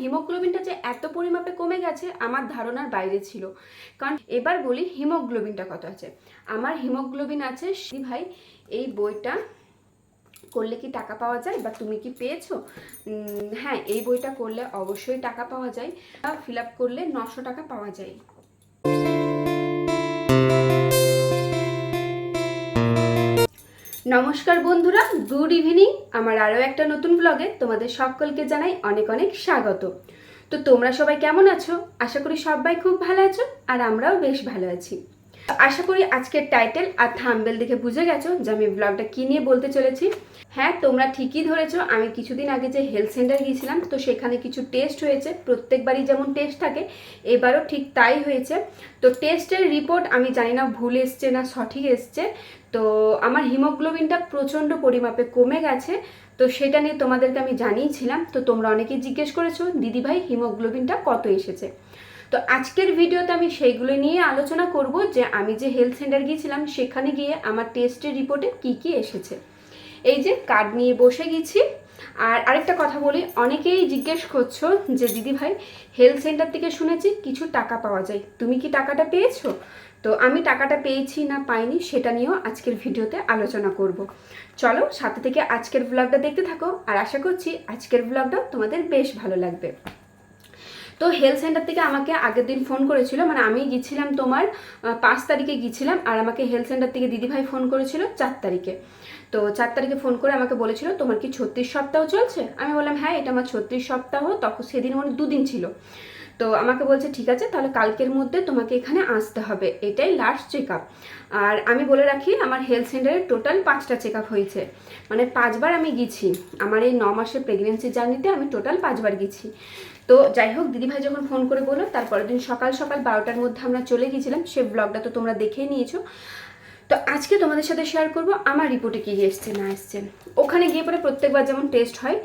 হিমোগ্লোবিনটা যে এত পরিমাপে কমে গেছে, আমার ধারণার বাইরে ছিল। কারণ এবার বলি হিমোগ্লোবিনটা কত আছে। আমার হিমোগ্লোবিন আছে ভাই, এই বইটা করলে কি টাকা পাওয়া যায় বা তুমি কি পেয়েছ? হ্যাঁ এই বইটা করলে অবশ্যই টাকা পাওয়া যায়। ফিল আপ করলে নশো টাকা পাওয়া যায়। নমস্কার বন্ধুরা গুড ইভিনিং আমার আরও একটা নতুন ব্লগে তোমাদের সকলকে জানাই অনেক অনেক স্বাগত। তো তোমরা সবাই কেমন আছো? আশা করি সবাই খুব ভালো আছো আর আমরাও বেশ ভালো আছি। আশা করি আজকের টাইটেল আর থাম্বেল দেখে বুঝে গেছো যে আমি ব্লগটা কী নিয়ে বলতে চলেছি। হ্যাঁ তোমরা ঠিকই ধরেছ, আমি কিছুদিন আগে যে হেলথ সেন্টার গিয়েছিলাম, তো সেখানে কিছু টেস্ট হয়েছে, প্রত্যেকবারই যেমন টেস্ট থাকে, এবারও ঠিক তাই হয়েছে। তো টেস্টের রিপোর্ট আমি জানি না ভুল এসছে না সঠিক এসছে, তো আমার হিমোগ্লোবিনটা প্রচণ্ড পরিমাপে কমে গেছে, তো সেটা নিয়ে তোমাদেরকে আমি জানিয়েছিলাম। তো তোমরা অনেকেই জিজ্ঞেস করেছ, দিদিভাই হিমোগ্লোবিনটা কত এসেছে? তো আজকের ভিডিওতে আমি সেইগুলো নিয়ে আলোচনা করব যে আমি যে হেলথ সেন্টার গিয়েছিলাম, সেখানে গিয়ে আমার টেস্টের রিপোর্টে কি কি এসেছে। এই যে কার্ড নিয়ে বসে গেছি। আর আরেকটা কথা বলি, অনেকেই জিজ্ঞেস করছ যে, দিদি ভাই হেলথ সেন্টার থেকে শুনেছি কিছু টাকা পাওয়া যায়। তুমি কি টাকাটা পেয়েছ? তো আমি টাকাটা পেয়েছি না পাইনি, সেটা নিয়েও আজকের ভিডিওতে আলোচনা করব। চলো, সাথে থেকে আজকের ব্লগটা দেখতে থাকো। আর আশা করছি আজকের ব্লগটা তোমাদের বেশ ভালো লাগবে। তো হেলথ সেন্টার থেকে আমাকে আগের দিন ফোন করেছিল মানে আমি গিয়েছিলাম তোমার পাঁচ তারিখে গিয়েছিলাম আর আমাকে হেলথ সেন্টার থেকে দিদিভাই ফোন করেছিল চার তারিখে। তো চার তারিখে ফোন করে আমাকে বলেছিল, তোমার কি ছত্রিশ সপ্তাহ চলছে? আমি বললাম হ্যাঁ এটা আমার ছত্রিশ সপ্তাহ, তখন সেদিন মানে দুদিন ছিল। তো আমাকে বলছে, ঠিক আছে, তাহলে কালকের মধ্যে তোমাকে এখানে আসতে হবে। এটাই লাস্ট চেক আপ আর আমি বলে রাখি, আমার হেলথ সেন্টারে টোটাল পাঁচটা চেক হয়েছে। মানে পাঁচবার আমি গেছি। আমার এই ন মাসের প্রেগনেন্সি জার্নিতে আমি টোটাল পাঁচবার গেছি। তো যাই হোক, দিদিভাই যখন ফোন করে বলল, তারপরের দিন সকাল সকাল বারোটার মধ্যে আমরা চলে গিয়েছিলাম সে ব্লগটা তো তোমরা দেখেই নিয়েছো। তো আজকে তোমাদের সাথে শেয়ার করব, আমার রিপোর্টে কী এসছে, না এসছে। ওখানে গিয়ে পরে প্রত্যেকবার যেমন টেস্ট হয়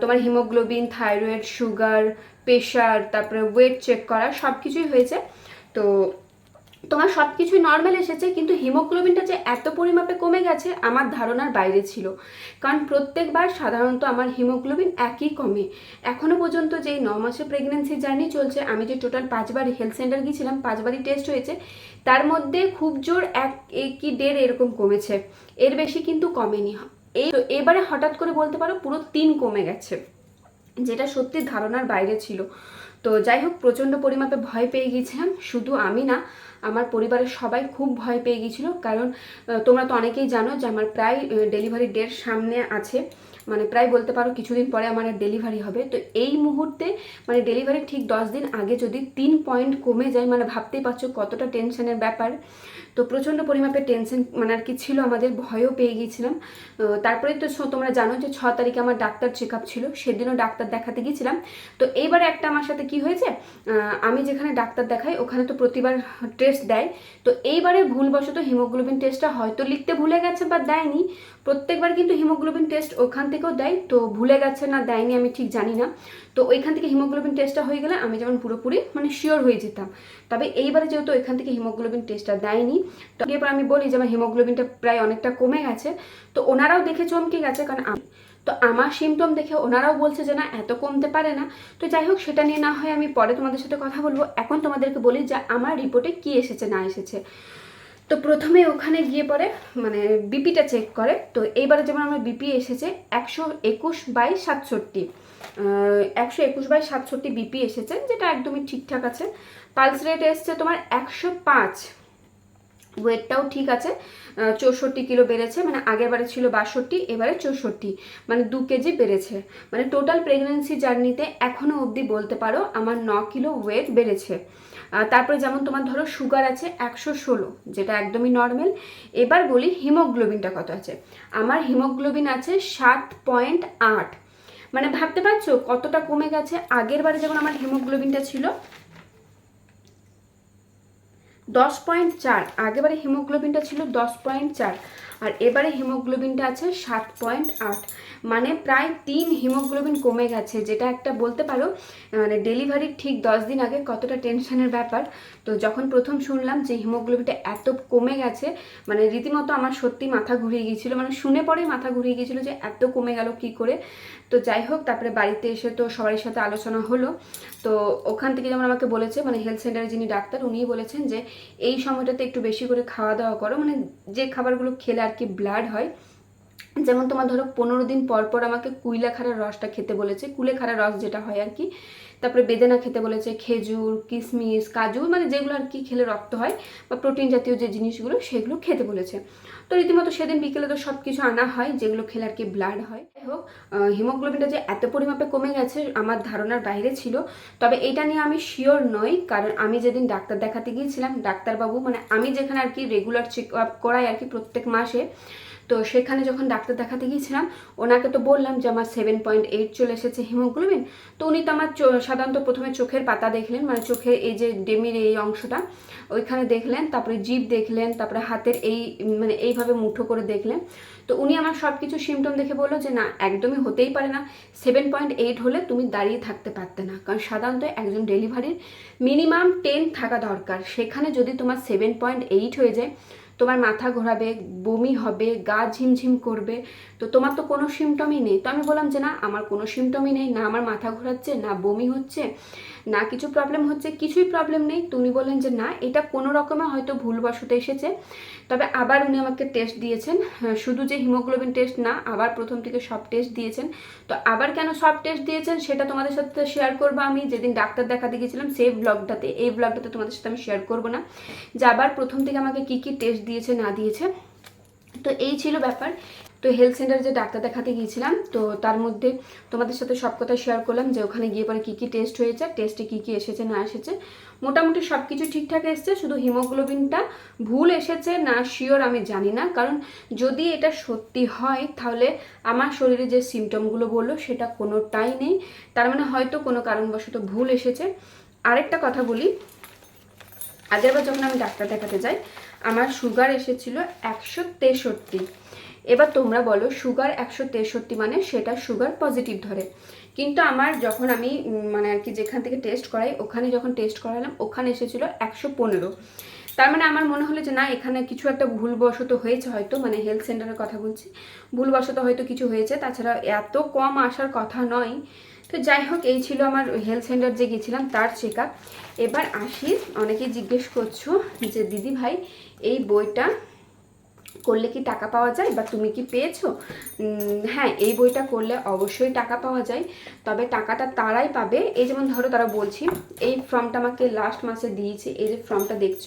তোমার হিমোগ্লোবিন থাইরয়েড সুগার প্রেশার তারপরে ওয়েট চেক করা সব কিছুই হয়েছে। তো তোমার সব কিছুই নর্মাল এসেছে, কিন্তু হিমোগ্লোবিনটা যে এত পরিমাপে কমে গেছে, আমার ধারণার বাইরে ছিল। কারণ প্রত্যেকবার সাধারণত আমার হিমোগ্লোবিন একই কমে। এখনও পর্যন্ত যেই ন মাসের প্রেগনেন্সি জার্নি চলছে, আমি যে টোটাল পাঁচবার হেলথ সেন্টার গিয়েছিলাম, পাঁচবারই টেস্ট হয়েছে, তার মধ্যে খুব জোর এক কি দেড় এরকম কমেছে। এর বেশি কিন্তু কমেনি। এই এবারে হঠাৎ করে বলতে পারো, পুরো তিন কমে গেছে। যেটা সত্যি ধারণার বাইরে ছিল। তো যাই হোক, প্রচণ্ড পরিমাপে ভয় পেয়ে গিয়েছিলাম। শুধু আমি না, আমার পরিবারের সবাই খুব ভয় পেয়ে গিয়েছিল। কারণ তোমরা তো অনেকেই জানো যে আমার প্রায় ডেলিভারি ডেট সামনে আছে। মানে প্রায় বলতে পারো কিছুদিন পরে আমার ডেলিভারি হবে। তো এই মুহূর্তে মানে ডেলিভারি ঠিক দশ দিন আগে যদি তিন পয়েন্ট কমে যায় মানে ভাবতেই পারছ কতটা টেনশনের ব্যাপার। তো প্রচণ্ড পরিমাপে টেনশন মানে আর কি ছিল আমাদের, ভয়ও পেয়ে গিয়েছিলাম। তারপরে তো তোমরা জানো যে ছ তারিখে আমার ডাক্তার চেক আপ ছিল। সেদিনও ডাক্তার দেখাতে গিয়েছিলাম। তো এইবারে একটা আমার সাথে কি হয়েছে? আমি যেখানে ডাক্তার দেখাই, ওখানে তো প্রতিবার টেস্ট দেয়। তো এইবারে ভুলবশত হিমোগ্লোবিন টেস্টটা হয়তো লিখতে ভুলে গেছে বা দেয়নি। প্রত্যেকবার কিন্তু হিমোগ্লোবিন টেস্ট ওখান থেকেও দেয়। তো ভুলে গেছে না, দেয়নি আমি ঠিক জানি না। তো ওইখান থেকে হিমোগ্লোবিন টেস্টটা হয়ে গেলে আমি যেমন পুরোপুরি মানে শিওর হয়ে যেতাম। তবে এইবারে যেহেতু এখান থেকে হিমোগ্লোবিন টেস্টটা দেয়নি, তো এরপর আমি বলি যে আমার হিমোগ্লোবিনটা প্রায় অনেকটা কমে গেছে। তো ওনারাও দেখে চমকে গেছে, কারণ তো আমার সিমটম দেখে ওনারাও বলছে যে না, এত কমতে পারে না। তো যাই হোক, সেটা নিয়ে না হয় আমি পরে তোমাদের সাথে কথা বলব। এখন তোমাদেরকে বলি যে, আমার রিপোর্টে কি এসেছে, না এসেছে। তো প্রথমে ওখানে গিয়ে পরে মানে বিপিটা চেক করে। তো এইবারে যেমন আমার বিপি এসেছে, একশো একুশ বাই সাতষট্টি। একশো একুশ বাই সাতষট্টি বিপি এসেছে, যেটা একদমই ঠিকঠাক আছে। পালস রেট এসছে তোমার একশো পাঁচ। ওয়েটটাও ঠিক আছে। চৌষট্টি কিলো বেড়েছে মানে আগের বারে ছিল বাষট্টি, এবারে চৌষট্টি মানে দু কেজি বেড়েছে। মানে টোটাল প্রেগনেন্সি জার্নিতে এখনও অবধি বলতে পারো আমার ন কিলো ওয়েট বেড়েছে। তারপরে যেমন তোমার ধরো সুগার আছে একশো ষোলো, যেটা একদমই নর্মাল এবার বলি হিমোগ্লোবিনটা কত আছে? আমার হিমোগ্লোবিন আছে সাত পয়েন্ট আট। মানে ভাবতে পারছ কতটা কমে গেছে? আগের বারে যেমন আমার হিমোগ্লোবিনটা ছিল দশ পয়েন্ট চার আগেবারে হিমোগ্লোবিনটা ছিল দশ পয়েন্ট চার। আর এবারে হিমোগ্লোবিনটা আছে সাত পয়েন্ট আট। মানে প্রায় তিন হিমোগ্লোবিন কমে গেছে, যেটা একটা বলতে পারো মানে ডেলিভারির ঠিক দশ দিন আগে কতটা টেনশনের ব্যাপার। তো যখন প্রথম শুনলাম যে হিমোগ্লোবিনটা এত কমে গেছে মানে রীতিমতো আমার সত্যি মাথা ঘুরিয়ে গিয়েছিল মানে শুনে পরেই মাথা ঘুরিয়ে গিয়েছিল যে এত কমে গেল কি করে। তো যাই হোক, তারপরে বাড়িতে এসে তো সবার সাথে আলোচনা হলো। তো ওখান থেকে যেমন আমাকে বলেছে মানে হেলথ সেন্টারে যিনি ডাক্তার, উনিই বলেছেন যে এই সময়টাতে একটু বেশি করে খাওয়া দাওয়া করো মানে যে খাবারগুলো খেলে আর কি ব্লাড হয়। যেমন তোমার ধরো পনেরো দিন পর পর আমাকে কুইলাখাড়ার রসটা খেতে বলেছে। কুলেখাড়ার রস যেটা হয় আর কি তারপরে বেদানা খেতে বলেছে খেজুর কিশমিশ কাজু মানে যেগুলো আর কি খেলে রক্ত হয় বা প্রোটিন জাতীয় যে জিনিসগুলো সেগুলো খেতে বলেছে। তো রীতিমতো সেদিন বিকেলে তো সব কিছু আনা হয়, যেগুলো খেলে আর কি ব্লাড হয়। যাই হোক হিমোগ্লোবিনটা যে এত পরিমাপে কমে গেছে আমার ধারণার বাইরে ছিল। তবে এটা নিয়ে আমি শিওর নই, কারণ আমি যেদিন ডাক্তার দেখাতে গিয়েছিলাম, ডাক্তারবাবু মানে আমি যেখানে আর কি রেগুলার চেক আপ করাই আর কি প্রত্যেক মাসে তো সেখানে যখন ডাক্তার দেখাতে গিয়েছিলাম, ওনাকে তো বললাম যে আমার সেভেন পয়েন্ট এইট চলে এসেছে হিমোগ্লোবিন তো উনি তো আমার সাধারণত প্রথমে চোখের পাতা দেখলেন মানে চোখের এই যে ডেমির এই অংশটা, ওইখানে দেখলেন, তারপরে জিভ দেখলেন, তারপরে হাতের এই মানে এইভাবে মুঠো করে দেখলেন। তো উনি আমার সব কিছু সিমটম দেখে বলল যে না, একদমই হতেই পারে না। সেভেন পয়েন্ট এইট হলে তুমি দাঁড়িয়ে থাকতে পারতে না, কারণ সাধারণত একজন ডেলিভারির মিনিমাম টেন থাকা দরকার। সেখানে যদি তোমার সেভেন পয়েন্ট এইট হয়ে যায় তোমার মাথা ঘোরাবে বমি হবে গা ঝিমঝিম করবে তো তোমার তো কোনো সিমটমই নেই। তো আমি বললাম যে না আমার কোনো সিমটমই নেই না আমার মাথা ঘোরাচ্ছে না বমি হচ্ছে না কিছু প্রবলেম হচ্ছে কিছুই প্রবলেম নেই। তুমি বললেন যে না এটা কোনো রকমে হয়তো ভুলবশত এসেছে। তবে আবার উনি আমাকে টেস্ট দিয়েছেন। হ্যাঁ, শুধু যে হিমোগ্লোবিন টেস্ট না আবার প্রথম থেকে সব টেস্ট দিয়েছেন। তো আবার কেন সব টেস্ট দিয়েছেন সেটা তোমাদের সাথে শেয়ার করব আমি। যেদিন ডাক্তার দেখাতে গিয়েছিলাম সেই ব্লগটাতে এই ব্লগটাতে তোমাদের সাথে আমি শেয়ার করব না। যে আবার প্রথম থেকে আমাকে কি কি টেস্ট দিয়েছে, না দিয়েছে। তো এই ছিল ব্যাপার। তো হেলথ সেন্টারে যে ডাক্তার দেখাতে গিয়েছিলাম, তো তার মধ্যে তোমাদের সাথে সব কথা শেয়ার করলাম যে ওখানে গিয়ে পরে কী কী টেস্ট হয়েছে টেস্টে কী কী এসেছে, না এসেছে। মোটামুটি সব কিছু ঠিকঠাক এসছে, শুধু হিমোগ্লোবিনটা ভুল এসেছে, না শিওর আমি জানি না। কারণ যদি এটা সত্যি হয়, তাহলে আমার শরীরে যে সিমটমগুলো বলল, সেটা কোনোটাই নেই। তার মানে হয়তো কোনো কারণবশত ভুল এসেছে। আরেকটা কথা বলি আগেরবার যখন আমি ডাক্তার দেখাতে যাই, আমার সুগার এসেছিল একশো তেষট্টি। এবার তোমরা বলো সুগার একশো তেষট্টি মানে সেটা সুগার পজিটিভ ধরে। কিন্তু আমার যখন আমি মানে আর কি যেখান থেকে টেস্ট করাই, ওখানে যখন টেস্ট করালাম, ওখানে এসেছিল একশো পনেরো। তার মানে আমার মনে হলো যে না, এখানে কিছু একটা ভুলবশত হয়েছে হয়তো মানে হেলথ সেন্টারের কথা বলছি। ভুলবশত হয়তো কিছু হয়েছে। তাছাড়া এত কম আসার কথা নয় তো যাই হোক, এই ছিল আমার হেলথ সেন্টার যে গিয়েছিলাম, তার চেক এবার আসি, অনেকেই জিজ্ঞেস করছ যে, দিদি ভাই, এই বইটা করলে কি টাকা পাওয়া যায় বা তুমি কি পেয়েছ? হ্যাঁ এই বইটা করলে অবশ্যই টাকা পাওয়া যায়, তবে টাকাটা তারাই পাবে। এই যেমন ধরো, তারা বলছি, এই ফর্মটা আমাকে লাস্ট মাসে দিয়েছে, এই যে ফর্মটা দেখছ,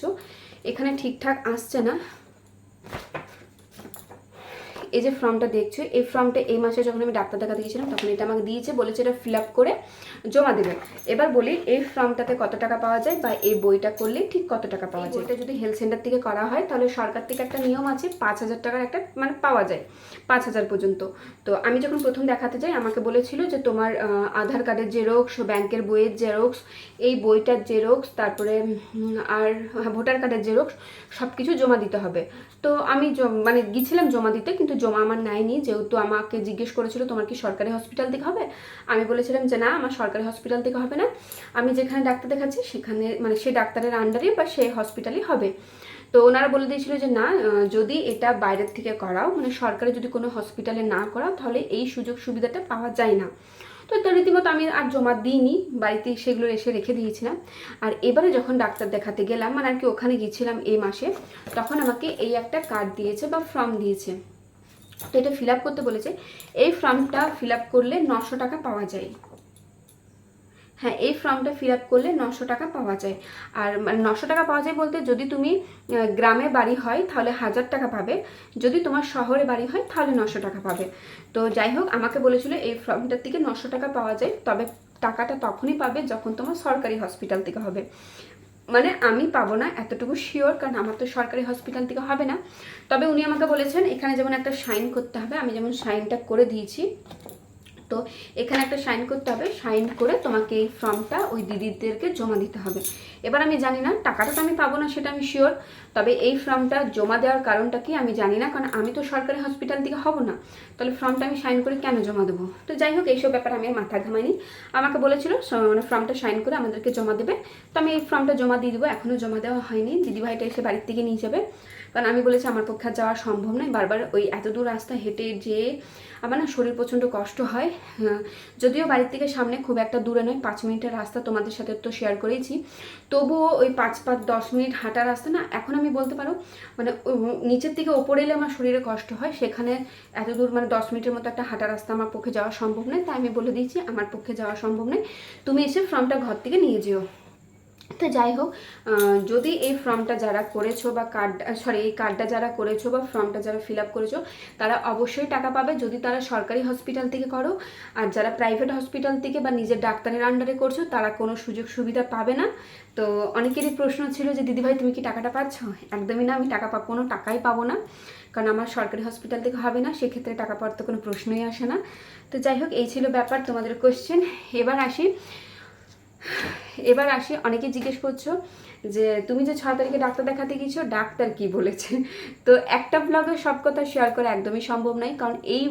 এখানে ঠিকঠাক আসছে না। এই যে ফর্মটা দেখছ এই ফর্মটা এই মাসে যখন আমি ডাক্তার দেখাতে গেছিলাম তখন এটা আমাকে দিয়েছে বলেছে এটা ফিল আপ করে জমা দেবে। এবার বলি এই ফর্মটাতে কত টাকা পাওয়া যায় বা এই বইটা করলে ঠিক কত টাকা পাওয়া যায়? এটা যদি হেলথ সেন্টার থেকে করা হয় তাহলে সরকার থেকে একটা নিয়ম আছে পাঁচ হাজার টাকার একটা মানে পাওয়া যায় পাঁচ হাজার পর্যন্ত। তো আমি যখন প্রথম দেখাতে যাই আমাকে বলেছিল যে তোমার আধার কার্ডের জেরক্স ব্যাংকের বইয়ের জেরক্স এই বইটার জেরক্স তারপরে আর ভোটার কার্ডের জেরক্স সব কিছু জমা দিতে হবে। তো আমি মানে গিয়েছিলাম জমা দিতে কিন্তু জমা আমার নেয়নি, যেহেতু আমাকে জিজ্ঞেস করেছিল তোমার কি সরকারি হসপিটাল থেকে হবে? আমি বলেছিলাম যে না, আমার সরকারি হসপিটাল থেকে হবে না। আমি যেখানে ডাক্তার দেখাচ্ছি, সেখানে মানে সেই ডাক্তারের আন্ডারে বা সেই হসপিটালই হবে। তো ওনারা বলে দিয়েছিল যে না যদি এটা বাইরের থেকে করাও মানে সরকারি যদি কোনো হসপিটালে না করাও, তাহলে এই সুযোগ সুবিধাটা পাওয়া যায় না। তো রীতিমতো আমি আর জমা দিইনি, বাড়িতে সেগুলো এসে রেখে দিয়েছিলাম। আর এবারে যখন ডাক্তার দেখাতে গেলাম মানে আর কি ওখানে গিয়েছিলাম এই মাসে, তখন আমাকে এই একটা কার্ড দিয়েছে বা ফর্ম দিয়েছে। এটা ফিল করতে বলেছে। এই ফর্মটা ফিল করলে নশো টাকা পাওয়া যায়। হ্যাঁ এই ফর্মটা ফিল করলে নশো টাকা পাওয়া যায়। আর মানে নশো টাকা পাওয়া যায় বলতে যদি তুমি গ্রামে বাড়ি হয় তাহলে হাজার টাকা পাবে। যদি তোমার শহরে বাড়ি হয় তাহলে নশো টাকা পাবে। তো যাই হোক, আমাকে বলেছিল এই ফর্মটার থেকে নশো টাকা পাওয়া যায়। তবে টাকাটা তখনই পাবে যখন তোমার সরকারি হসপিটাল থেকে হবে। মানে আমি পাবো না এতটুকু শিওর কারণ আমার তো সরকারি হসপিটাল থেকে হবে না। তবে উনি আমাকে বলেছেন, এখানে যেমন একটা সাইন করতে হবে, আমি যেমন সাইনটা করে দিয়েছি তো এখানে একটা সাইন করতে হবে। সাইন করে তোমাকে এই ফর্মটা ওই দিদিদেরকে জমা দিতে হবে। এবার আমি জানি না টাকাটা তো আমি পাবো না সেটা আমি শিওর তবে এই ফর্মটা জমা দেওয়ার কারণটা কি আমি জানি না কারণ আমি তো সরকারি হসপিটাল থেকে হব না। তাহলে ফর্মটা আমি সাইন করে কেন জমা দেবো? তো যাই হোক এইসব ব্যাপারে আমি মাথা ঘামাইনি। আমাকে বলেছিল মানে ফর্মটা সাইন করে আমাদেরকে জমা দেবে। তো আমি এই ফর্মটা জমা দিয়ে দেবো এখনও জমা দেওয়া হয়নি। দিদিভাইটা এসে বাড়ির থেকে নিয়ে যাবে। কারণ আমি বলেছি আমার পক্ষে যাওয়া সম্ভব নয়। বারবার ওই এত দূর রাস্তা হেঁটে যেয়ে আমার না শরীর প্রচণ্ড কষ্ট হ্যাঁ, যদিও বাড়ির থেকে সামনে খুব একটা দূরে নয়, পাঁচ মিনিটের রাস্তা তোমাদের সাথে তো শেয়ার করেছি। তবুও ওই পাঁচ পাঁচ দশ মিনিট হাঁটা রাস্তা না, এখন আমি বলতে পারো মানে নিচের থেকে ওপরে এলে আমার শরীরে কষ্ট হয়, সেখানে এত দূর মানে দশ মিনিটের মতো একটা হাঁটা রাস্তা আমার পক্ষে যাওয়া সম্ভব নয়, তাই আমি বলে দিয়েছি, আমার পক্ষে যাওয়া সম্ভব নয়। তুমি এসে ফর্মটা ঘর থেকে নিয়ে যেও। তো যাই হোক যদি এই ফর্মটা যারা করেছ বা কার্ড সরি এই কার্ডটা যারা করেছ বা ফর্মটা যারা ফিল আপ করেছ, তারা অবশ্যই টাকা পাবে যদি তারা সরকারি হসপিটাল থেকে করো। আর যারা প্রাইভেট হসপিটাল থেকে বা নিজের ডাক্তারের আন্ডারে করছ, তারা কোনো সুযোগ সুবিধা পাবে না। তো অনেকেরই প্রশ্ন ছিল যে দিদিভাই তুমি কি টাকাটা পাচ্ছ? একদমই না, আমি টাকা পাবো কোনো টাকাই পাবো না। কারণ আমার সরকারি হসপিটাল থেকে হবে না, সেক্ষেত্রে টাকা পাওয়ার তো কোনো প্রশ্নই আসে না। তো যাই হোক, এই ছিল ব্যাপার তোমাদের কোশ্চেন এবার আসি। এবার আসি, অনেকে জিজ্ঞেস করছ যে তুমি যে ছ তারিখে ডাক্তার দেখাতে গিয়েছো, ডাক্তার কি বলেছে? তো একটা ব্লগে সব কথা শেয়ার করা একদমই সম্ভব নয়, কারণ এই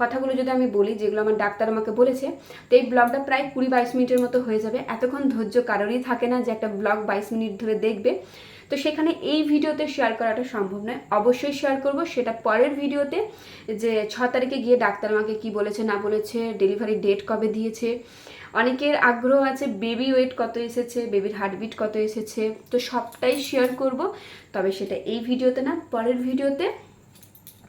কথাগুলো যদি আমি বলি, যেগুলো আমার ডাক্তার আমাকে বলেছে, তো এই ব্লগটা প্রায় কুড়ি বাইশ মিনিটের মতো হয়ে যাবে। এতক্ষণ ধৈর্য কারোরই থাকে না যে একটা ব্লগ বাইশ মিনিট ধরে দেখবে। তো সেখানে এই ভিডিওতে শেয়ার করাটা সম্ভব নয়। অবশ্যই শেয়ার করব, সেটা পরের ভিডিওতে, যে ছ তারিখে গিয়ে ডাক্তার আমাকে কি বলেছে, না বলেছে ডেলিভারি ডেট কবে দিয়েছে অনেকের আগ্রহ আছে বেবি ওয়েট কত এসেছে বেবির হার্টবিট কত এসেছে, তো সবটাই শেয়ার করব। তবে সেটা এই ভিডিওতে না, পরের ভিডিওতে।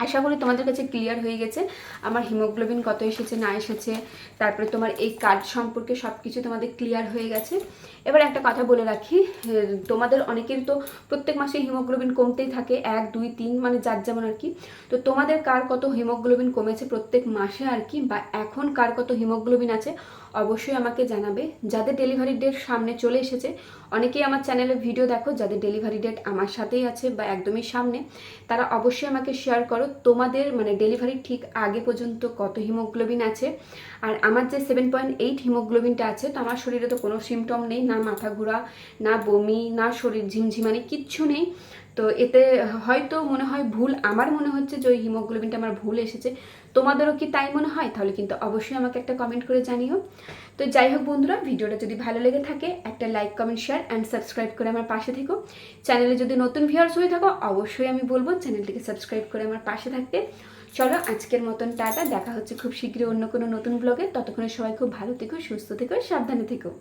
আশা করি তোমাদের কাছে ক্লিয়ার হয়ে গেছে, আমার হিমোগ্লোবিন কত এসেছে, না এসেছে, তারপরে তোমার এই কার্ড সম্পর্কে সব কিছু তোমাদের ক্লিয়ার হয়ে গেছে। এবার একটা কথা বলে রাখি তোমাদের অনেকের তো প্রত্যেক মাসে হিমোগ্লোবিন কমতেই থাকে, এক, দুই, তিন মানে যার যেমন আর কি। তো তোমাদের কার কত হিমোগ্লোবিন কমেছে প্রত্যেক মাসে আর কি, বা এখন কার কত হিমোগ্লোবিন আছে অবশ্যই আমাকে জানাবে। যাদের ডেলিভারি ডেট সামনে চলে এসেছে। অনেকেই আমার চ্যানেলে ভিডিও দেখো, যাদের ডেলিভারি ডেট আমার সাথেই আছে বা একদমই সামনে, তারা অবশ্যই আমাকে শেয়ার করো। তোমাদের মানে ডেলিভারি ঠিক আগে পর্যন্ত কত হিমোগ্লোবিন আছে? আর আমার যে সেভেন পয়েন্ট এইট হিমোগ্লোবিনটা আছে, তো আমার শরীরে তো কোনো সিমটম নেই, না মাথা ঘোরা, না বমি, না শরীর ঝিমঝিমানি, কিচ্ছু নেই। তো এতে হয়তো মনে হয় ভুল, আমার মনে হচ্ছে যে ওই হিমোগ্লোবিনটা আমার ভুল এসেছে। তোমাদেরও কি তাই মনে হয়? তাহলে কিন্তু অবশ্যই আমাকে একটা কমেন্ট করে জানিও। তো যাই হোক বন্ধুরা, ভিডিওটা যদি ভালো লেগে থাকে, একটা like comment share and subscribe করে আমার পাশে থেকো। চ্যানেলে যদি নতুন ভিউয়ার্স হয়ে থাকো, অবশ্যই আমি বলব চ্যানেলটিকে সাবস্ক্রাইব করে আমার পাশে থাকতে। চলো আজকের মতন টাটা, দেখা হচ্ছে খুব শীঘ্রই অন্য কোনো নতুন ব্লগে ততক্ষণে সবাই খুব ভালো থেকো, সুস্থ থেকো, সাবধানে থেকো।